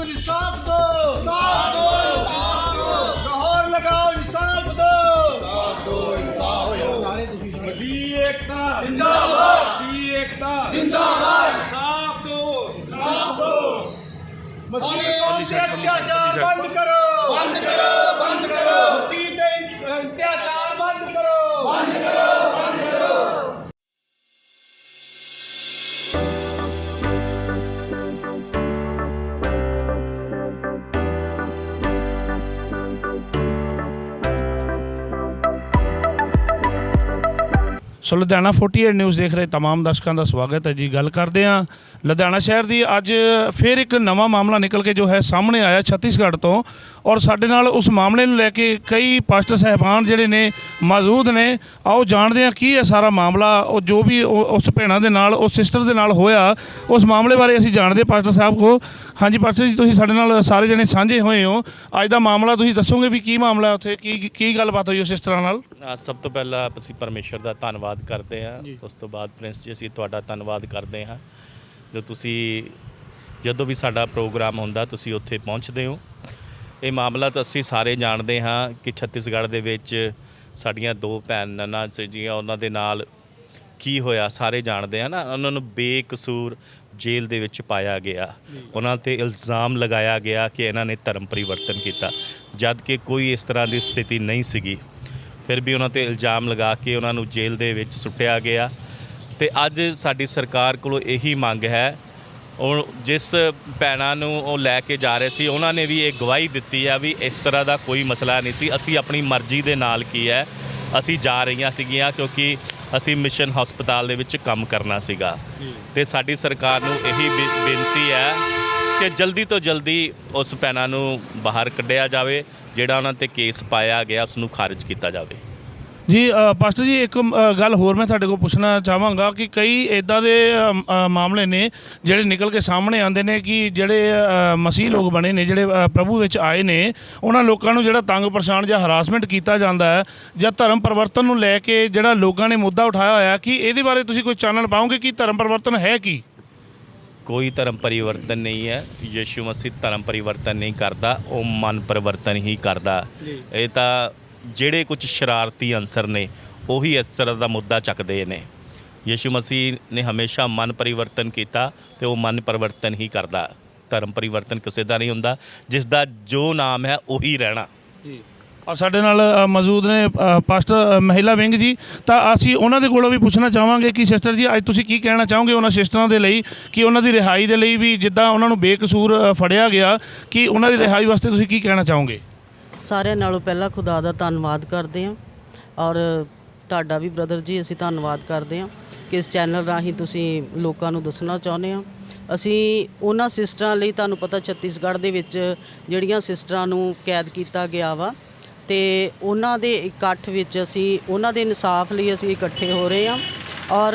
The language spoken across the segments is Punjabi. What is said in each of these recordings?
ਨੂੰ ਇਨਸਾਫ ਦਿਓ ਇਨਸਾਫ ਦਿਓ ਇਨਸਾਫ ਦਿਓ ਲਾਹੌਰ ਲਗਾਓ ਇਨਸਾਫ ਦਿਓ ਇਨਸਾਫ ਦਿਓ ਇਨਸਾਫ ਹੋਇਆ ਨਾਰੇ ਤੁਸੀਂ ਮਸੀਹ ਏਕਤਾ ਜ਼ਿੰਦਾਬਾਦ ਮਸੀਹ ਏਕਤਾ ਜ਼ਿੰਦਾਬਾਦ ਸਾਫ਼ ਦੋ ਇਨਸਾਫ ਦਿਓ ਮਸੀਹ ਕੌਮ ਤੇ ਅਤਿਆਚਾਰ ਬੰਦ ਕਰੋ ਸੋ ਲੁਧਿਆਣਾ 48 ਨਿਊਜ਼ ਦੇਖ ਰਹੇ तमाम ਦਰਸ਼ਕਾਂ ਦਾ ਸਵਾਗਤ ਹੈ ਜੀ ਗੱਲ ਕਰਦੇ ਹਾਂ ਲੁਧਿਆਣਾ ਸ਼ਹਿਰ ਦੀ ਅੱਜ ਫਿਰ ਇੱਕ ਨਵਾਂ ਮਾਮਲਾ ਨਿਕਲ ਕੇ ਜੋ ਹੈ ਸਾਹਮਣੇ ਆਇਆ ਛੱਤੀਸਗੜ੍ਹ ਤੋਂ ਔਰ ਸਾਡੇ ਨਾਲ ਉਸ ਮਾਮਲੇ ਨੂੰ ਲੈ ਕੇ ਕਈ ਪਾਸਟਰ ਸਹਿਬਾਨ ਜਿਹੜੇ ਨੇ ਮੌਜੂਦ ਨੇ। ਆਓ ਜਾਣਦੇ ਹਾਂ ਕੀ ਹੈ ਸਾਰਾ ਮਾਮਲਾ ਉਹ ਜੋ ਵੀ ਉਹ- ਉਸ ਭੈਣਾਂ ਦੇ ਨਾਲ ਉਸ ਸਿਸਟਰ ਦੇ ਨਾਲ ਹੋਇਆ ਉਸ ਮਾਮਲੇ ਬਾਰੇ ਅਸੀਂ ਜਾਣਦੇ ਹਾਂ ਪਾਸਟਰ ਸਾਹਿਬ ਕੋ। ਹਾਂਜੀ ਪਾਸਟਰ ਜੀ ਤੁਸੀਂ ਸਾਡੇ ਨਾਲ ਸਾਰੇ ਜਣੇ ਸਾਂਝੇ ਹੋਏ ਹੋ। ਅੱਜ ਦਾ ਮਾਮਲਾ ਤੁਸੀਂ ਦੱਸੋਗੇ ਵੀ ਕੀ ਮਾਮਲਾ ਹੈ ਉੱਥੇ ਕੀ ਕੀ ਗੱਲਬਾਤ ਹੋਈ ਉਸ ਸਿਸਟਰਾਂ ਨਾਲ? ਆ ਸਭ ਤੋਂ ਪਹਿਲਾਂ ਅਸੀਂ ਪਰਮੇਸ਼ਰ ਦਾ ਧੰਨਵਾਦ ਕਰਦੇ ਹਾਂ। ਉਸ ਤੋਂ ਬਾਅਦ ਪ੍ਰਿੰਸ ਜੀ ਅਸੀਂ ਤੁਹਾਡਾ ਧੰਨਵਾਦ ਕਰਦੇ ਹਾਂ। ਜੋ ਤੁਸੀਂ ਜਦੋਂ ਵੀ ਸਾਡਾ ਪ੍ਰੋਗਰਾਮ ਹੁੰਦਾ ਤੁਸੀਂ ਉੱਥੇ ਪਹੁੰਚਦੇ ਹੋ। ਇਹ ਮਾਮਲਾ ਤਾਂ ਅਸੀਂ ਸਾਰੇ ਜਾਣਦੇ ਹਾਂ ਕਿ ਛੱਤੀਸਗੜ੍ਹ ਦੇ ਵਿੱਚ ਸਾਡੀਆਂ ਦੋ ਭੈਣ ਨਨਾ ਜੀਆਂ ਉਹਨਾਂ ਦੇ ਨਾਲ ਕੀ ਹੋਇਆ ਸਾਰੇ ਜਾਣਦੇ ਹਨ ਉਹਨਾਂ ਨੂੰ ਬੇਕਸੂਰ ਜੇਲ੍ਹ ਦੇ ਵਿੱਚ ਪਾਇਆ ਗਿਆ। ਉਹਨਾਂ ਤੇ ਇਲਜ਼ਾਮ ਲਗਾਇਆ ਗਿਆ ਕਿ ਇਹਨਾਂ ਨੇ ਧਰਮ ਪਰਿਵਰਤਨ ਕੀਤਾ। ਜਦ ਕਿ ਕੋਈ ਇਸ ਤਰ੍ਹਾਂ ਦੀ ਸਥਿਤੀ ਨਹੀਂ ਸੀਗੀ। ਫਿਰ ਵੀ ਉਹਨਾਂ ਤੇ ਇਲਜ਼ਾਮ ਲਗਾ ਕੇ ਉਹਨਾਂ ਨੂੰ ਜੇਲ੍ਹ ਦੇ ਵਿੱਚ ਸੁੱਟਿਆ ਗਿਆ। ਤੇ ਅੱਜ ਸਾਡੀ ਸਰਕਾਰ ਕੋਲੋਂ ਇਹੀ ਮੰਗ ਹੈ ਉਹ ਜਿਸ ਭੈਣਾਂ ਨੂੰ ਉਹ ਲੈ ਕੇ ਜਾ ਰਹੇ ਸੀ, ਉਹਨਾਂ ਨੇ ਵੀ ਇਹ ਗਵਾਹੀ ਦਿੱਤੀ ਆ ਵੀ ਇਸ ਤਰ੍ਹਾਂ ਦਾ ਕੋਈ ਮਸਲਾ ਨਹੀਂ ਸੀ। ਅਸੀਂ ਆਪਣੀ ਮਰਜ਼ੀ ਦੇ ਨਾਲ ਕੀ ਹੈ? ਅਸੀਂ ਜਾ ਰਹੀਆਂ ਸੀਗੀਆਂ ਕਿਉਂਕਿ ਅਸੀਂ ਮਿਸ਼ਨ ਹਸਪਤਾਲ ਦੇ ਵਿੱਚ ਕੰਮ ਕਰਨਾ ਸੀਗਾ। ਤੇ ਸਾਡੀ ਸਰਕਾਰ ਨੂੰ ਇਹੀ ਬੇ- ਬੇਨਤੀ ਹੈ ਕਿ ਜਲਦੀ ਤੋਂ ਜਲਦੀ ਉਸ ਭੈਣਾਂ ਨੂੰ ਬਾਹਰ ਕੱਢਿਆ ਜਾਵੇ, ਜਿਹੜਾ ਉਹਨਾਂ ਤੇ ਕੇਸ ਪਾਇਆ ਗਿਆ ਉਸ ਨੂੰ ਖਾਰਜ ਕੀਤਾ ਜਾਵੇ। ਜੀ ਪਾਸਟਰ ਜੀ ਇੱਕ ਗੱਲ ਹੋਰ ਮੈਂ ਤੁਹਾਡੇ ਕੋਲ ਪੁੱਛਣਾ ਚਾਹਾਂਗਾ ਕਿ ਕਈ ਇਦਾਂ ਦੇ ਮਾਮਲੇ ਨੇ ਜਿਹੜੇ ਨਿਕਲ ਕੇ ਸਾਹਮਣੇ ਆਉਂਦੇ ਨੇ ਕਿ ਜਿਹੜੇ ਮਸੀਹ ਲੋਕ ਬਣੇ ਨੇ ਜਿਹੜੇ ਪ੍ਰਭੂ ਵਿੱਚ ਆਏ ਨੇ ਉਹਨਾਂ ਲੋਕਾਂ ਨੂੰ ਜਿਹੜਾ ਤੰਗ ਪਰੇਸ਼ਾਨ ਜਾਂ ਹਰਾਸਮੈਂਟ ਕੀਤਾ ਜਾਂਦਾ ਹੈ ਜਾਂ ਧਰਮ ਪਰਿਵਰਤਨ ਨੂੰ ਲੈ ਕੇ ਜਿਹੜਾ ਲੋਕਾਂ ਨੇ ਮੁੱਦਾ ਉਠਾਇਆ ਹੋਇਆ ਕਿ ਇਹਦੇ ਬਾਰੇ ਤੁਸੀਂ ਕੋਈ ਚਾਨਣ ਪਾਓਗੇ ਕਿ ਧਰਮ ਪਰਿਵਰਤਨ ਹੈ ਕੀ? ਕੋਈ ਧਰਮ ਪਰਿਵਰਤਨ ਨਹੀਂ ਹੈ ਯੀਸ਼ੂ ਮਸੀਹ ਧਰਮ ਪਰਿਵਰਤਨ ਨਹੀਂ ਕਰਦਾ ਉਹ ਮਨ ਪਰਿਵਰਤਨ ਹੀ ਕਰਦਾ। ਇਹ ਤਾਂ ਜਿਹੜੇ ਕੁਝ ਸ਼ਰਾਰਤੀ ਅੰਸਰ ਨੇ, ਉਹੀ ਇਸ ਤਰ੍ਹਾਂ ਦਾ ਮੁੱਦਾ ਚੱਕਦੇ ਨੇ। ਯੀਸ਼ੂ ਮਸੀਹ ਨੇ ਹਮੇਸ਼ਾ ਮਨ ਪਰਿਵਰਤਨ ਕੀਤਾ ਤੇ ਉਹ ਮਨ ਪਰਿਵਰਤਨ ਹੀ ਕਰਦਾ। ਧਰਮ ਪਰਿਵਰਤਨ ਕਿਸੇ ਦਾ ਨਹੀਂ ਹੁੰਦਾ, ਜਿਸ ਦਾ ਜੋ ਨਾਮ ਹੈ ਉਹੀ ਰਹਿਣਾ। ਔਰ ਸਾਡੇ ਨਾਲ ਮੌਜੂਦ ਨੇ ਪਾਸਟਰ ਮਹਿਲਾ ਵਿੰਗ ਜੀ। ਤਾਂ ਅਸੀਂ ਉਹਨਾਂ ਦੇ ਕੋਲੋਂ ਵੀ ਪੁੱਛਣਾ ਚਾਹਾਂਗੇ ਕਿ ਸਿਸਟਰ ਜੀ, ਅੱਜ ਤੁਸੀਂ ਕੀ ਕਹਿਣਾ ਚਾਹੋਗੇ ਉਹਨਾਂ ਸਿਸਟਰਾਂ ਦੇ ਲਈ? ਕਿ ਉਹਨਾਂ ਦੀ ਰਿਹਾਈ ਦੇ ਲਈ ਵੀ ਜਿੱਦਾਂ ਉਹਨਾਂ ਨੂੰ ਬੇਕਸੂਰ ਫੜਿਆ ਗਿਆ, ਕਿ ਉਹਨਾਂ ਦੀ ਰਿਹਾਈ ਵਾਸਤੇ ਤੁਸੀਂ ਕੀ ਕਹਿਣਾ ਚਾਹੋਗੇ? ਸਾਰਿਆਂ ਨਾਲੋਂ ਪਹਿਲਾਂ ਖੁਦਾ ਦਾ ਧੰਨਵਾਦ ਕਰਦੇ ਹਾਂ ਔਰ ਤੁਹਾਡਾ ਵੀ ਬ੍ਰਦਰ ਜੀ, ਅਸੀਂ ਧੰਨਵਾਦ ਕਰਦੇ ਹਾਂ ਕਿ ਇਸ ਚੈਨਲ ਰਾਹੀਂ ਤੁਸੀਂ ਲੋਕਾਂ ਨੂੰ ਦੱਸਣਾ ਚਾਹੁੰਦੇ ਹਾਂ। ਅਸੀਂ ਉਹਨਾਂ ਸਿਸਟਰਾਂ ਲਈ ਤੁਹਾਨੂੰ ਪਤਾ ਛੱਤੀਸਗੜ੍ਹ ਦੇ ਵਿੱਚ ਜਿਹੜੀਆਂ ਸਿਸਟਰਾਂ ਨੂੰ ਕੈਦ ਕੀਤਾ ਗਿਆ ਵਾ ਤੇ ਉਹਨਾਂ ਦੇ ਇਕੱਠ ਵਿੱਚ ਅਸੀਂ, ਉਹਨਾਂ ਦੇ ਇਨਸਾਫ ਲਈ ਅਸੀਂ ਇਕੱਠੇ ਹੋ ਰਹੇ ਹਾਂ ਔਰ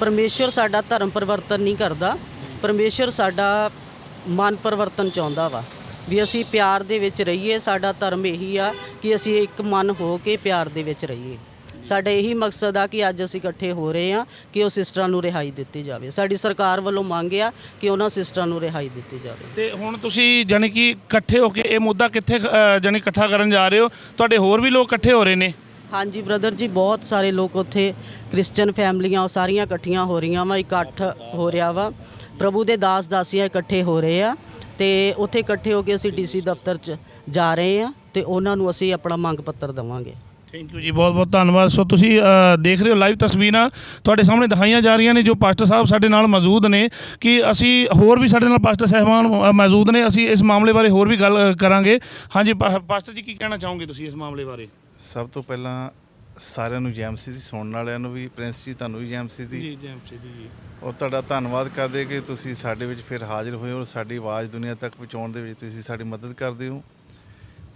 ਪਰਮੇਸ਼ਰ ਸਾਡਾ ਧਰਮ ਪਰਿਵਰਤਨ ਨਹੀਂ ਕਰਦਾ ਪਰਮੇਸ਼ਰ ਸਾਡਾ ਮਨ ਪਰਿਵਰਤਨ ਚਾਹੁੰਦਾ ਵਾ। ਵੀ ਅਸੀਂ ਪਿਆਰ ਦੇ ਵਿੱਚ ਰਹੀਏ ਸਾਡਾ ਧਰਮ ਇਹੀ ਆ ਕਿ ਅਸੀਂ ਇੱਕ ਮਨ ਹੋ ਕੇ ਪਿਆਰ ਦੇ ਵਿੱਚ ਰਹੀਏ। ਸਾਡਾ ਇਹੀ ਮਕਸਦ ਆ ਕਿ ਅੱਜ ਅਸੀਂ ਇਕੱਠੇ ਹੋ ਰਹੇ ਆ ਕਿ ਉਹ ਸਿਸਟਰਾਂ ਨੂੰ ਰਿਹਾਈ ਦਿੱਤੀ ਜਾਵੇ। ਸਾਡੀ ਸਰਕਾਰ ਵੱਲੋਂ ਮੰਗ ਆ ਕਿ ਉਹਨਾਂ ਸਿਸਟਰਾਂ ਨੂੰ ਰਿਹਾਈ ਦਿੱਤੀ ਜਾਵੇ। ਤੇ ਹੁਣ ਤੁਸੀਂ ਜਾਨੀ ਕਿ ਇਕੱਠੇ ਹੋ ਕੇ ਇਹ ਮੁੱਦਾ ਕਿੱਥੇ ਅ, ਜਾਣੀ ਇਕੱਠਾ ਕਰਨ ਜਾ ਰਹੇ ਹੋ? ਤੁਹਾਡੇ ਹੋਰ ਵੀ ਲੋਕ ਇਕੱਠੇ ਹੋ ਰਹੇ ਨੇ? ਹਾਂਜੀ ਬ੍ਰਦਰ ਜੀ ਬਹੁਤ ਸਾਰੇ ਲੋਕ ਉੱਥੇ ਕ੍ਰਿਸਚੀਅਨ ਫੈਮਲੀਆਂ ਉਹ ਸਾਰੀਆਂ ਇਕੱਠੀਆਂ ਹੋ ਰਹੀਆਂ ਵਾ ਇਕੱਠ ਹੋ ਰਿਹਾ ਵਾ। ਪ੍ਰਭੂ ਦੇ ਦਾਸ ਦਾਸੀਆਂ ਇਕੱਠੇ ਹੋ ਰਹੇ ਆ। ਤੇ ਉੱਥੇ ਇਕੱਠੇ ਹੋ ਕੇ ਅਸੀਂ ਡੀਸੀ ਦਫ਼ਤਰ 'ਚ ਜਾ ਰਹੇ ਆ ਤੇ ਉਹਨਾਂ ਨੂੰ ਅਸੀਂ ਆਪਣਾ ਮੰਗ ਪੱਤਰ ਦੇਵਾਂਗੇ। ਥੈਂਕ ਯੂ ਜੀ ਬਹੁਤ ਬਹੁਤ ਧੰਨਵਾਦ। ਸੋ ਤੁਸੀਂ ਅ, ਦੇਖ ਰਹੇ ਹੋ ਲਾਈਵ ਤਸਵੀਰਾਂ। ਤੁਹਾਡੇ ਸਾਹਮਣੇ ਦਿਖਾਈਆਂ ਜਾ ਰਹੀਆਂ ਨੇ ਜੋ ਪਾਸਟਰ ਸਾਹਿਬ ਸਾਡੇ ਨਾਲ ਮੌਜੂਦ ਨੇ ਕਿ ਅਸੀਂ ਹੋਰ ਵੀ ਸਾਡੇ ਨਾਲ ਪਾਸਟਰ ਸਹਿਬਾਨ ਅ, ਮੌਜੂਦ ਨੇ। ਅਸੀਂ ਇਸ ਮਾਮਲੇ ਬਾਰੇ ਹੋਰ ਵੀ ਗੱਲ ਅ, ਕਰਾਂਗੇ। ਹਾਂਜੀ ਪਾ- ਪਾਸਟਰ ਜੀ ਕੀ ਕਹਿਣਾ ਚਾਹੋਗੇ ਤੁਸੀਂ ਇਸ ਮਾਮਲੇ ਬਾਰੇ? ਸਭ ਤੋਂ ਪਹਿਲਾਂ ਸਾਰਿਆਂ ਨੂੰ ਜੈਮਸੀ ਦੀ ਸੁਣਨ ਵਾਲਿਆਂ ਨੂੰ ਵੀ ਪ੍ਰਿੰਸ ਜੀ ਤੁਹਾਨੂੰ ਵੀ ਜੈਮਸੀ ਦੀ ਜੀ। ਜੀ ਜੀ ਔਰ ਤੁਹਾਡਾ ਧੰਨਵਾਦ ਕਰਦੇ ਕਿ ਤੁਸੀਂ ਸਾਡੇ ਵਿੱਚ ਫਿਰ ਹਾਜ਼ਰ ਹੋਏ ਔਰ ਸਾਡੀ ਆਵਾਜ਼ ਦੁਨੀਆ ਤੱਕ ਪਹੁੰਚਾਉਣ ਦੇ ਵਿੱਚ ਤੁਸੀਂ ਸਾਡੀ ਮਦਦ ਕਰਦੇ ਹੋ।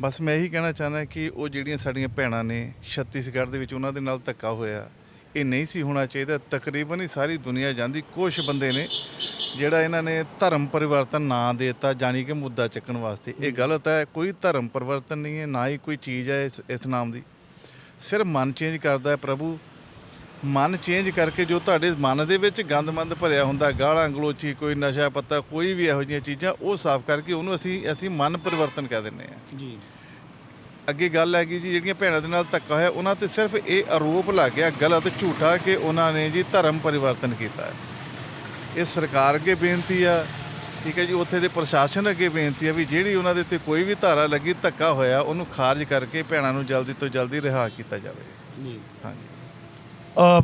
ਬਸ ਮੈਂ ਇਹੀ ਕਹਿਣਾ ਚਾਹੁੰਦਾ ਕਿ ਉਹ ਜਿਹੜੀਆਂ ਸਾਡੀਆਂ ਭੈਣਾਂ ਨੇ ਛੱਤੀਸਗੜ੍ਹ ਦੇ ਵਿੱਚ ਉਹਨਾਂ ਦੇ ਨਾਲ ਧੱਕਾ ਹੋਇਆ ਇਹ ਨਹੀਂ ਸੀ ਹੋਣਾ ਚਾਹੀਦਾ। ਤਕਰੀਬਨ ਹੀ ਸਾਰੀ ਦੁਨੀਆ ਜਾਂਦੀ ਕੁਝ ਬੰਦੇ ਨੇ ਜਿਹੜਾ ਇਹਨਾਂ ਨੇ ਧਰਮ ਪਰਿਵਰਤਨ ਨਾਂ ਦੇ ਦਿੱਤਾ ਜਾਣੀ ਕਿ ਮੁੱਦਾ ਚੱਕਣ ਵਾਸਤੇ। ਇਹ ਗਲਤ ਹੈ ਕੋਈ ਧਰਮ ਪਰਿਵਰਤਨ ਨਹੀਂ ਹੈ ਨਾ ਹੀ ਕੋਈ ਚੀਜ਼ ਹੈ ਇਸ ਨਾਮ ਦੀ। ਸਿਰਫ ਮਨ ਚੇਂਜ ਕਰਦਾ ਹੈ ਪ੍ਰਭੂ। ਮਨ ਚੇਂਜ ਕਰਕੇ ਜੋ ਤੁਹਾਡੇ ਮਨ ਦੇ ਵਿੱਚ ਗੰਦਮੰਦ ਭਰਿਆ ਹੁੰਦਾ ਗਾਲਾਂ ਗਲੋਚੀ ਕੋਈ ਨਸ਼ਾ ਪੱਤਾ ਕੋਈ ਵੀ ਇਹੋ ਜਿਹੀਆਂ ਚੀਜ਼ਾਂ ਉਹ ਸਾਫ਼ ਕਰਕੇ ਉਹਨੂੰ ਅਸੀਂ ਅਸੀਂ ਮਨ ਪਰਿਵਰਤਨ ਕਹਿ ਦਿੰਦੇ ਆ ਜੀ। ਅੱਗੇ ਗੱਲ ਹੈਗੀ ਜੀ ਜਿਹੜੀਆਂ ਭੈਣਾਂ ਦੇ ਨਾਲ ਧੱਕਾ ਹੋਇਆ ਉਹਨਾਂ ਤੇ ਸਿਰਫ ਇਹ ਆਰੋਪ ਲੱਗ ਗਿਆ ਗਲਤ ਝੂਠਾ ਕਿ ਉਹਨਾਂ ਨੇ ਜੀ ਧਰਮ ਪਰਿਵਰਤਨ ਕੀਤਾ। ਇਹ ਸਰਕਾਰ ਅੱਗੇ ਬੇਨਤੀ ਆ ਠੀਕ ਹੈ ਜੀ ਉੱਥੇ ਦੇ ਪ੍ਰਸ਼ਾਸਨ ਅੱਗੇ ਬੇਨਤੀ ਆ ਵੀ ਜਿਹੜੀ ਉਹਨਾਂ ਦੇ ਉੱਤੇ ਕੋਈ ਵੀ ਧਾਰਾ ਲੱਗੀ ਧੱਕਾ ਹੋਇਆ ਉਹਨੂੰ ਖਾਰਜ ਕਰਕੇ ਭੈਣਾਂ ਨੂੰ ਜਲਦੀ ਤੋਂ ਜਲਦੀ ਰਿਹਾ ਕੀਤਾ ਜਾਵੇ। ਜੀ। ਹਾਂਜੀ।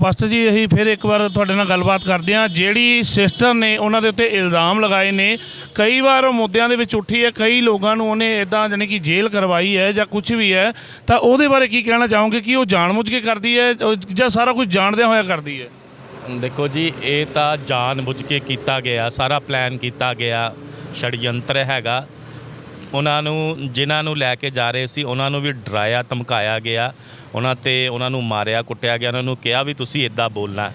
ਪਾਸਟਰ ਜੀ ਅਸੀਂ ਫਿਰ ਇੱਕ ਵਾਰ ਤੁਹਾਡੇ ਨਾਲ ਗੱਲਬਾਤ ਕਰਦੇ ਹਾਂ। ਜਿਹੜੀ ਸਿਸਟਰ ਨੇ ਉਹਨਾਂ ਦੇ ਉੱਤੇ ਇਲਜ਼ਾਮ ਲਗਾਏ ਨੇ ਕਈ ਵਾਰ ਉਹ ਮੁੱਦਿਆਂ ਦੇ ਵਿੱਚ ਉੱਠੀ ਹੈ ਕਈ ਲੋਕਾਂ ਨੂੰ ਉਹਨੇ ਇਦਾਂ ਜਾਣੀ ਕਿ ਜੇਲ੍ਹ ਕਰਵਾਈ ਹੈ ਜਾਂ ਕੁਝ ਵੀ ਹੈ ਤਾਂ ਉਹਦੇ ਬਾਰੇ ਕੀ ਕਹਿਣਾ ਚਾਹੋਗੇ? ਕਿ ਉਹ ਜਾਣਬੁੱਝ ਕੇ ਕਰਦੀ ਹੈ ਜਾਂ ਸਾਰਾ ਕੁਝ ਜਾਣਦਿਆਂ ਹੋਇਆ ਕਰਦੀ ਹੈ? ਦੇਖੋ ਜੀ, ਇਹ ਤਾਂ ਜਾਣ ਬੁੱਝ ਕੇ ਕੀਤਾ ਗਿਆ, ਸਾਰਾ ਪਲਾਨ ਕੀਤਾ ਗਿਆ ਛੜਯੰਤਰ ਹੈਗਾ। ਉਹਨਾਂ ਨੂੰ, ਜਿਨ੍ਹਾਂ ਨੂੰ ਲੈ ਕੇ ਜਾ ਰਹੇ ਸੀ, ਉਹਨਾਂ ਨੂੰ ਵੀ ਡਰਾਇਆ, ਧਮਕਾਇਆ ਗਿਆ। ਉਹਨਾਂ ਤੇ ਉਹਨਾਂ ਨੂੰ ਮਾਰਿਆ, ਕੁੱਟਿਆ ਗਿਆ। ਉਹਨਾਂ ਨੂੰ ਕਿਹਾ ਵੀ ਤੁਸੀਂ ਇਦਾਂ ਬੋਲਣਾ।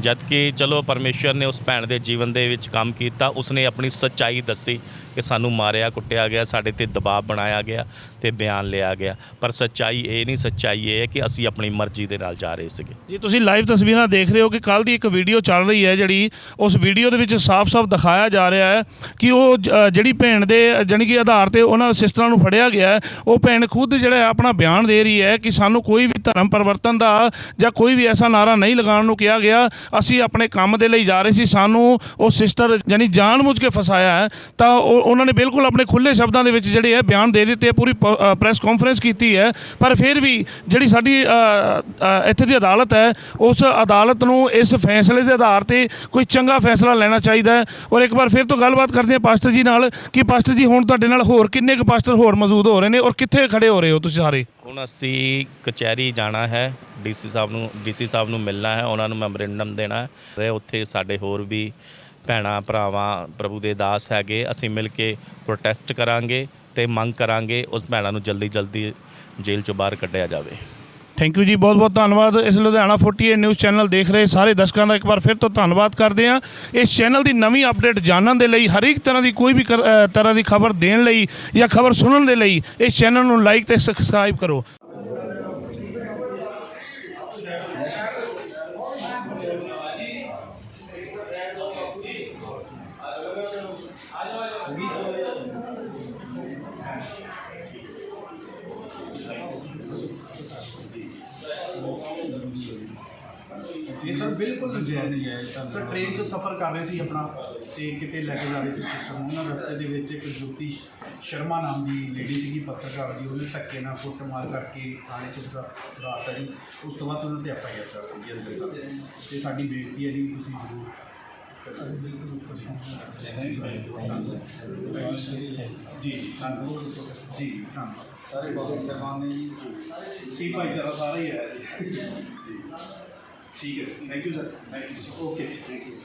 ਜਦ ਕਿ ਚਲੋ ਪਰਮੇਸ਼ਵਰ ਨੇ ਉਸ ਭੈਣ ਦੇ ਜੀਵਨ ਦੇ ਵਿੱਚ ਕੰਮ ਕੀਤਾ ਉਸਨੇ ਆਪਣੀ ਸੱਚਾਈ ਦੱਸੀ ਕਿ ਸਾਨੂੰ ਮਾਰਿਆ ਕੁੱਟਿਆ ਗਿਆ ਸਾਡੇ ਤੇ ਦਬਾਅ ਬਣਾਇਆ ਗਿਆ ਤੇ ਬਿਆਨ ਲਿਆ ਗਿਆ। ਪਰ ਸੱਚਾਈ ਇਹ ਨਹੀਂ ਸੱਚਾਈ ਇਹ ਹੈ ਕਿ ਅਸੀਂ ਆਪਣੀ ਮਰਜ਼ੀ ਦੇ ਨਾਲ ਜਾ ਰਹੇ ਸੀਗੇ। ਜੀ ਤੁਸੀਂ ਲਾਈਵ ਤਸਵੀਰਾਂ ਦੇਖ ਰਹੇ ਹੋ ਕਿ ਕੱਲ ਦੀ ਇੱਕ ਵੀਡੀਓ ਚੱਲ ਰਹੀ ਹੈ ਜਿਹੜੀ ਉਸ ਵੀਡੀਓ ਦੇ ਵਿੱਚ ਸਾਫ਼-ਸਾਫ਼ ਦਿਖਾਇਆ ਜਾ ਰਿਹਾ ਹੈ ਕਿ ਉਹ ਜ- ਜਿਹੜੀ ਭੈਣ ਦੇ ਜਾਣੀ ਕਿ ਆਧਾਰ ਤੇ ਉਹਨਾਂ ਸਿਸਟਰਾਂ ਨੂੰ ਫੜਿਆ ਗਿਆ ਹੈ ਉਹ ਭੈਣ ਖੁਦ ਜਿਹੜਾ ਹੈ ਆਪਣਾ ਬਿਆਨ ਦੇ ਰਹੀ ਹੈ ਕਿ ਸਾਨੂੰ ਕੋਈ ਵੀ ਧਰਮ ਪਰਿਵਰਤਨ ਦਾ ਜਾਂ ਕੋਈ ਵੀ ਐਸਾ ਨਾਰਾ ਨਹੀਂ ਲਗਾਉਣ ਨੂੰ ਕਿਹਾ ਗਿਆ। ਅਸੀਂ ਆਪਣੇ ਕੰਮ ਦੇ ਲਈ ਜਾ ਰਹੇ ਸੀ ਸਾਨੂੰ ਉਹ ਸਿਸਟਰ ਜਾਨੀ ਜਾਣਬੁੱਝ ਕੇ ਫਸਾਇਆ ਹੈ ਤਾਂ ਉਹਨਾਂ ਨੇ ਬਿਲਕੁਲ ਆਪਣੇ ਖੁੱਲੇ ਸ਼ਬਦਾਂ ਦੇ ਵਿੱਚ ਜਿਹੜੇ ਹੈ ਬਿਆਨ ਦੇ ਦਿੱਤੇ ਹੈ, ਪੂਰੀ ਪ੍ਰੈਸ ਕਾਨਫਰੰਸ ਕੀਤੀ ਹੈ ਪਰ ਫਿਰ ਵੀ ਜਿਹੜੀ ਸਾਡੀ ਇੱਥੇ ਦੀ ਅਦਾਲਤ ਹੈ ਉਸ ਅਦਾਲਤ ਨੂੰ ਇਸ ਫੈਸਲੇ ਦੇ ਆਧਾਰ ਤੇ ਕੋਈ ਚੰਗਾ ਫੈਸਲਾ ਲੈਣਾ ਚਾਹੀਦਾ ਹੈ। ਔਰ ਇੱਕ ਵਾਰ ਫਿਰ ਤੋਂ ਗੱਲਬਾਤ ਕਰਦੇ ਹਾਂ ਪਾਸਟਰ ਜੀ ਨਾਲ ਕਿ ਪਾਸਟਰ ਜੀ ਹੁਣ ਤੁਹਾਡੇ ਨਾਲ ਹੋਰ ਕਿੰਨੇ ਕੁ ਪਾਸਟਰ ਹੋਰ ਮੌਜੂਦ ਹੋ ਰਹੇ ਨੇ ਔਰ ਕਿੱਥੇ ਖੜੇ ਹੋ ਰਹੇ ਹੋ ਤੁਸੀਂ ਸਾਰੇ? ਹੁਣ ਅਸੀਂ ਕਚਹਿਰੀ ਜਾਣਾ ਹੈ, ਡੀਸੀ ਸਾਹਿਬ ਨੂੰ, ਡੀਸੀ ਸਾਹਿਬ ਨੂੰ ਮਿਲਣਾ ਹੈ, ਉਹਨਾਂ ਨੂੰ ਮੈਮੋਰੈਂਡਮ ਦੇਣਾ ਹੈ। ਉੱਥੇ ਸਾਡੇ ਹੋਰ ਵੀ ਭੈਣਾਂ, ਭਰਾਵਾਂ, ਪ੍ਰਭੂ ਦੇ ਦਾਸ ਹੈਗੇ, ਅਸੀਂ ਮਿਲ ਕੇ ਪ੍ਰੋਟੈਸਟ ਕਰਾਂਗੇ ਤੇ ਮੰਗ ਕਰਾਂਗੇ, ਉਸ ਭੈਣਾਂ ਨੂੰ ਜਲਦੀ ਜਲਦੀ ਜੇਲ੍ਹ ਚੋਂ ਬਾਹਰ ਕੱਢਿਆ ਜਾਵੇ। ਥੈਂਕ ਯੂ ਜੀ ਬਹੁਤ ਬਹੁਤ ਧੰਨਵਾਦ। ਇਸ ਲੁਧਿਆਣਾ 48 ਨਿਊਜ਼ ਚੈਨਲ ਦੇਖ ਰਹੇ ਸਾਰੇ ਦਰਸ਼ਕਾਂ ਦਾ ਇੱਕ ਵਾਰ ਫਿਰ ਤੋਂ ਧੰਨਵਾਦ ਕਰਦੇ ਹਾਂ। ਇਸ ਚੈਨਲ ਦੀ ਨਵੀਂ ਅਪਡੇਟ ਜਾਣਨ ਦੇ ਲਈ ਹਰ ਇੱਕ ਤਰ੍ਹਾਂ ਦੀ ਕੋਈ ਵੀ ਕਰ- ਅ, ਤਰ੍ਹਾਂ ਦੀ ਖਬਰ ਦੇਣ ਲਈ ਜਾਂ ਖਬਰ ਸੁਣਨ ਦੇ ਲਈ ਇਸ ਚੈਨਲ ਨੂੰ ਲਾਈਕ ਤੇ ਸਬਸਕ੍ਰਾਈਬ ਕਰੋ। ਸਰ ਬਿਲਕੁਲ ਨਜਾਇਜ਼ ਹੈ। ਤਾਂ ਟ੍ਰੇਨ 'ਚ ਸਫ਼ਰ ਕਰ ਰਹੇ ਸੀ ਆਪਣਾ ਤੇ ਕਿਤੇ ਲੈ ਕੇ ਜਾ ਰਹੇ ਸੀ ਸਿਸਟਰ ਨੂੰ। ਉਹਨਾਂ ਰਸਤੇ ਦੇ ਵਿੱਚ ਇੱਕ ਜੋਤੀ ਸ਼ਰਮਾ ਨਾਮ ਦੀ ਲੇਡੀ ਸੀਗੀ ਪੱਤਰਕਾਰ ਦੀ। ਉਹਨੇ ਧੱਕੇ ਨਾਲ ਕੁੱਟਮਾਰ ਕਰਕੇ ਥਾਣੇ 'ਚ ਰਾਤਾ ਜੀ। ਉਸ ਤੋਂ ਬਾਅਦ ਉਹਨਾਂ ਤੇ ਐਫ ਆਈ ਆਰ ਕਰ ਹੈ ਅੰਦਰ ਤੱਕ। ਤੇ ਸਾਡੀ ਬੇਨਤੀ ਹੈ ਜੀ ਤੁਸੀਂ ਜ਼ਰੂਰ ਜੀ ਧੰਨਵਾਦ। ਜੀ ਧੰਨਵਾਦ। ਸਾਰੇ ਬਹੁਤ ਸਹਿਬਾਨ ਨੇ ਜੀ। ਸੀ ਭਾਈਚਾਰਾ ਸਾਰਾ ਹੀ ਹੈ। ਜੀ ਠੀਕ ਹੈ thank you sir thank you okay thank you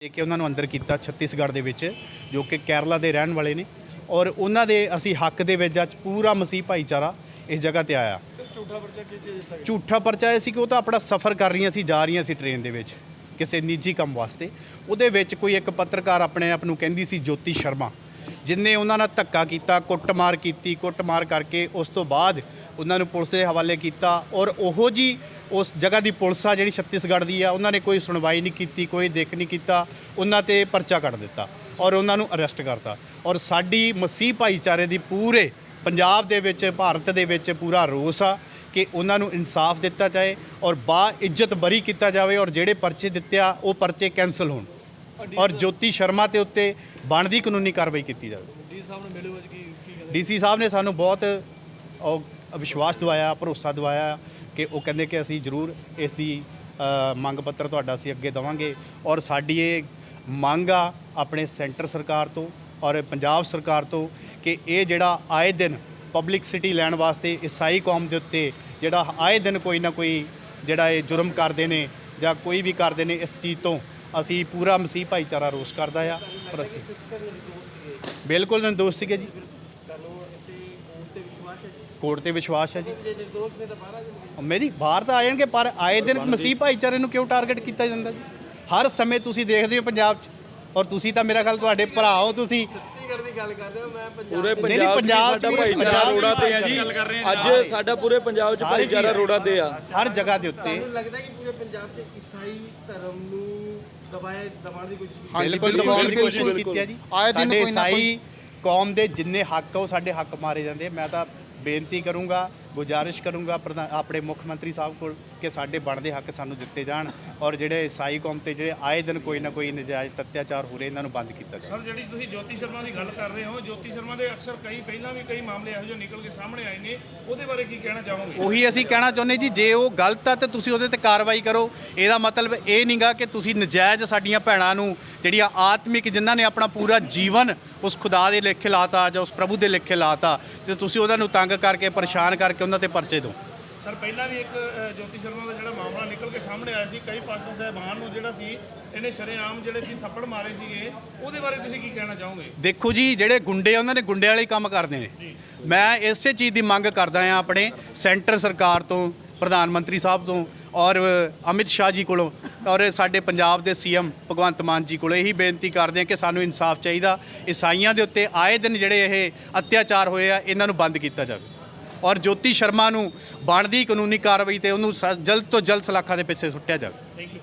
ਦੇ ਕੇ ਉਹਨਾਂ ਨੂੰ ਅੰਦਰ ਕੀਤਾ ਛੱਤੀਸਗੜ੍ਹ ਦੇ ਵਿੱਚ ਜੋ ਕਿ ਕੇਰਲਾ ਦੇ ਰਹਿਣ ਵਾਲੇ ਨੇ। ਔਰ ਉਹਨਾਂ ਦੇ ਅਸੀਂ ਹੱਕ ਦੇ ਵਿੱਚ ਅੱਜ ਪੂਰਾ ਮਸੀਹ ਭਾਈਚਾਰਾ ਇਸ ਜਗ੍ਹਾ ਤੇ ਆਇਆ। ਝੂਠਾ ਪਰਚਾ ਕਿਸ ਝੂਠਾ ਪਰਚਾ ਇਹ ਸੀ ਕਿ ਉਹ ਤਾਂ ਆਪਣਾ ਸਫ਼ਰ ਕਰ ਰਹੀਆਂ ਸੀ ਜਾ ਰਹੀਆਂ ਸੀ ਟ੍ਰੇਨ ਦੇ ਵਿੱਚ ਕਿਸੇ ਨਿੱਜੀ ਕੰਮ ਵਾਸਤੇ। ਉਹਦੇ ਵਿੱਚ ਕੋਈ ਇੱਕ ਪੱਤਰਕਾਰ ਆਪਣੇ ਆਪ ਨੂੰ ਕਹਿੰਦੀ ਸੀ ਜੋਤੀ ਸ਼ਰਮਾ। ਜਿਨਨੇ ਉਹਨਾਂ ਨਾਲ ਧੱਕਾ ਕੀਤਾ, ਕੁੱਟਮਾਰ ਕੀਤੀ, ਕੁੱਟਮਾਰ ਕਰਕੇ ਉਸ ਤੋਂ ਬਾਅਦ ਉਹਨਾਂ ਨੂੰ ਪੁਲਿਸ ਦੇ ਹਵਾਲੇ ਕੀਤਾ ਔਰ ਉਹੋ ਜੀ ਉਸ ਜਗ੍ਹਾ ਦੀ ਪੁਲਿਸ ਆ ਜਿਹੜੀ ਛੱਤੀਸਗੜ੍ਹ ਦੀ ਆ, ਉਹਨਾਂ ਨੇ ਕੋਈ ਸੁਣਵਾਈ ਨਹੀਂ ਕੀਤੀ, ਕੋਈ ਦੇਖ ਨਹੀਂ ਕੀਤਾ, ਉਹਨਾਂ ਤੇ ਪਰਚਾ ਕੱਢ ਦਿੱਤਾ ਔਰ ਉਹਨਾਂ ਨੂੰ ਅਰੈਸਟ ਕਰਤਾ ਔਰ ਸਾਡੀ ਮਸੀਹ ਭਾਈਚਾਰੇ ਦੀ ਪੂਰੇ ਪੰਜਾਬ ਦੇ ਵਿੱਚ, ਭਾਰਤ ਦੇ ਵਿੱਚ ਪੂਰਾ ਰੋਸ ਆ ਕਿ ਉਹਨਾਂ ਨੂੰ ਇਨਸਾਫ ਦਿੱਤਾ ਜਾਏ ਔਰ ਬਾ ਇੱਜ਼ਤ ਬਰੀ ਕੀਤਾ ਜਾਵੇ ਔਰ ਜਿਹੜੇ ਪਰਚੇ ਦਿੱਤੇ ਆ, ਉਹ ਪਰਚੇ ਕੈਨਸਲ ਹੋਣ। ਔਰ ਜੋਤੀ ਸ਼ਰਮਾ ਤੇ ਉੱਤੇ ਬਣਦੀ ਕਾਨੂੰਨੀ ਕਾਰਵਾਈ ਕੀਤੀ ਜਾਵੇ। ਡੀ ਸਾਹਿਬ ਨੇ ਮਿਲੇ ਕੀ ਡੀਸੀ ਸਾਹਿਬ ਨੇ ਸਾਨੂੰ ਬਹੁਤ ਉਹ ਵਿਸ਼ਵਾਸ ਦਿਵਾਇਆ ਭਰੋਸਾ ਦਿਵਾਇਆ ਕਿ ਉਹ ਕਹਿੰਦੇ ਕਿ ਅਸੀਂ ਜ਼ਰੂਰ ਇਸ ਦੀ ਅ, ਮੰਗ ਪੱਤਰ ਤੁਹਾਡਾ ਅਸੀਂ ਅੱਗੇ ਦੇਵਾਂਗੇ ਔਰ ਸਾਡੀ ਇਹ ਮੰਗ ਆ ਆਪਣੇ ਸੈਂਟਰ ਸਰਕਾਰ ਤੋਂ ਔਰ ਪੰਜਾਬ ਸਰਕਾਰ ਤੋਂ ਕਿ ਇਹ ਜਿਹੜਾ ਆਏ ਦਿਨ ਪਬਲਿਕਸਿਟੀ ਲੈਣ ਵਾਸਤੇ ਈਸਾਈ ਕੌਮ ਦੇ ਉੱਤੇ ਜਿਹੜਾ ਆਏ ਦਿਨ ਕੋਈ ਨਾ ਕੋਈ ਜਿਹੜਾ ਇਹ ਜੁਰਮ ਕਰਦੇ ਨੇ ਜਾਂ ਕੋਈ ਵੀ ਕਰਦੇ ਨੇ ਇਸ ਚੀਜ਼ ਤੋਂ ਅਸੀਂ ਪੂਰਾ ਮਸੀਹ ਭਾਈਚਾਰਾ ਰੋਸ ਕਰਦਾ ਆ ਪਰ ਅਸੀਂ ਬਿਲਕੁਲ ਨਿਰਦੋਸ਼ ਸੀਗੇ ਜੀ। ਕੋਰਟ ਤੇ ਵਿਸ਼ਵਾਸ ਹੈ ਜੀ। ਮੇਰੀ ਬਾਹਰ ਤਾਂ ਆਣਗੇ ਪਰ ਆਏ ਦਿਨ ਮਸੀਹ ਭਾਈਚਾਰੇ ਨੂੰ ਕਿਉਂ ਟਾਰਗੇਟ ਕੀਤਾ ਜਾਂਦਾ ਜੀ? ਹਰ ਸਮੇਂ ਤੁਸੀਂ ਦੇਖਦੇ ਹੋ ਪੰਜਾਬ 'ਚ ਔਰ ਤੁਸੀਂ ਤਾਂ ਮੇਰਾ ਖਿਆਲ ਤੁਹਾਡੇ ਭਰਾ ਹੋ ਤੁਸੀਂ। ਪੂਰੇ ਨਹੀਂ, ਨਹੀਂ, ਪੰਜਾਬ 'ਚ ਪੰਜਾਬ ਸਾਡਾ ਭਾਈਚਾਰਾ ਪੰਜਾਬ 'ਚ ਰੋੜਾ ਤੇ ਆ ਜੀ। ਅੱਜ ਸਾਡਾ ਪੂਰੇ ਪੰਜਾਬ 'ਚ ਭਾਈਚਾਰਾ ਰੋੜਾ ਤੇ ਆ। ਹਰ ਜਗ੍ਹਾ ਦੇ ਉੱਤੇ। ਲੱਗਦਾ ਕਿ ਪੂਰੇ ਪੰਜਾਬ 'ਚ ਈਸਾਈ ਧਰਮ ਨੂੰ ਦਬਾਏ ਦਬਾਉਣ ਦੀ ਕੋਸ਼ਿਸ਼ ਬਿਲਕੁਲ ਬਿਲਕੁਲ, ਦਬਾਉਣ ਦੀ ਕੋਸ਼ਿਸ਼ ਬਿਲਕੁਲ। ਕੀਤੀ ਹੈ ਜੀ। ਆਏ ਦਿਨ ਸਾਡੇ ਕੋਈ ਨਾ ਕੋਈ- ਕੌਮ ਦੇ ਜਿੰਨੇ ਹੱਕ ਆ ਉਹ ਸਾਡੇ ਹੱਕ ਮਾਰੇ ਜਾਂਦੇ ਮੈਂ ਤਾਂ ਬੇਨਤੀ ਕਰੂੰਗਾ ਗੁਜ਼ਾਰਿਸ਼ ਕਰੂੰਗਾ ਆਪਣੇ ਮੁੱਖ ਮੰਤਰੀ ਸਾਹਿਬ ਕੋਲ ਕਿ ਸਾਡੇ ਬਣਦੇ ਹੱਕ ਸਾਨੂੰ ਦਿੱਤੇ ਜਾਣ ਔਰ ਜਿਹੜੇ ਈਸਾਈ ਕੌਮ ਤੇ ਜਿਹੜੇ ਆਏ ਦਿਨ ਕੋਈ ਨਾ ਕੋਈ ਨਜਾਇਜ਼ ਅਤਿਆਚਾਰ ਹੋ ਰਹੇ ਇਹਨਾਂ ਨੂੰ ਬੰਦ ਕੀਤਾ ਜਾਵੇ। ਸਰ ਜਿਹੜੀ ਤੁਸੀਂ ਜੋਤੀ ਸ਼ਰਮਾ ਦੀ ਗੱਲ ਕਰ ਰਹੇ ਹੋ ਜੋਤੀ ਸ਼ਰਮਾ ਦੇ ਅਕਸਰ ਕਈ ਪਹਿਲਾਂ ਵੀ ਕਈ ਮਾਮਲੇ ਇਹੋ ਜਿਹੇ ਨਿਕਲ ਕੇ ਸਾਹਮਣੇ ਆਏ ਨੇ ਉਹਦੇ ਬਾਰੇ ਕੀ ਕਹਿਣਾ ਚਾਹੋਗੇ? ਉਹੀ ਅਸੀਂ ਕਹਿਣਾ ਚਾਹੁੰਦੇ ਜੀ ਜੇ ਉਹ ਗਲਤ ਆ ਤੇ ਤੁਸੀਂ ਉਹਦੇ ਤੇ ਕਾਰਵਾਈ ਕਰੋ। ਇਹਦਾ ਮਤਲਬ ਇਹ ਨਹੀਂਗਾ ਕਿ ਤੁਸੀਂ ਨਜਾਇਜ਼ ਸਾਡੀਆਂ ਭੈਣਾਂ ਨੂੰ ਜਿਹੜੀਆਂ ਆਤਮਿਕ ਜਿਨ੍ਹਾਂ ਨੇ ਆਪਣਾ ਪੂਰਾ ਜੀਵਨ ਉਸ ਖੁਦਾ ਦੇ ਲੇਖੇ ਲਾਤਾ ਜਾਂ ਉਸ ਪ੍ਰਭੂ ਦੇ ਲੇਖੇ ਲਾਤਾ ਤੇ ਤੁਸੀਂ ਉਹਨਾਂ ਨੂੰ ਤੰਗ ਕਰਕੇ ਪਰੇਸ਼ਾਨ ਕਰਕੇ ਉਹਨਾਂ ਤੇ ਪਰਚੇ ਦਿਓ ਸਰ ਪਹਿਲਾਂ ਵੀ ਇੱਕ ਜੋਤੀ ਸ਼ਰਮਾ ਦਾ ਜਿਹੜਾ ਮਾਮਲਾ ਨਿਕਲ ਕੇ ਸਾਹਮਣੇ ਆਇਆ ਸੀ ਕਈ ਪਾਸਟਰ ਸਾਹਿਬਾਨ ਨੂੰ ਜਿਹੜਾ ਸੀ ਇਹਨੇ ਸ਼ਰੇਆਮ ਜਿਹੜੇ ਸੀ ਥੱਪੜ ਮਾਰੇ ਸੀਗੇ ਉਹਦੇ ਬਾਰੇ ਤੁਸੀਂ ਕੀ ਕਹਿਣਾ ਚਾਹੋਗੇ? ਦੇਖੋ ਜੀ ਜਿਹੜੇ ਗੁੰਡੇ ਉਹਨਾਂ ਨੇ ਗੁੰਡੇ ਵਾਲੇ ਕੰਮ ਕਰਦੇ ਨੇ। ਮੈਂ ਇਸੇ ਚੀਜ਼ ਦੀ ਮੰਗ ਕਰਦਾ ਆ ਆਪਣੇ ਸੈਂਟਰ ਸਰਕਾਰ ਤੋਂ ਪ੍ਰਧਾਨ ਮੰਤਰੀ ਸਾਹਿਬ ਤੋਂ ਔਰ ਅਮਿਤ ਸ਼ਾਹ ਜੀ ਕੋਲੋਂ ਔਰ ਸਾਡੇ ਪੰਜਾਬ ਦੇ ਸੀਐਮ ਭਗਵੰਤ ਮਾਨ ਜੀ ਕੋਲੋਂ ਇਹੀ ਬੇਨਤੀ ਕਰਦੇ ਆ ਕਿ ਸਾਨੂੰ ਇਨਸਾਫ ਚਾਹੀਦਾ। ਈਸਾਈਆਂ ਦੇ ਉੱਤੇ ਆਏ ਦਿਨ ਜਿਹੜੇ ਇਹ ਅਤਿਆਚਾਰ ਹੋਏ ਆ ਇਹਨਾਂ ਨੂੰ ਬੰਦ ਕੀਤਾ ਜਾਵੇ। ਔਰ ਜੋਤੀ ਸ਼ਰਮਾ ਨੂੰ ਬਣਦੀ ਕਾਨੂੰਨੀ ਕਾਰਵਾਈ ਤੇ ਉਹਨੂੰ ਸ- ਜਲਦ ਤੋਂ ਜਲਦ ਸਲਾਖਾਂ ਦੇ ਪਿੱਛੇ ਸੁੱਟਿਆ ਜਾਵੇ। Thank you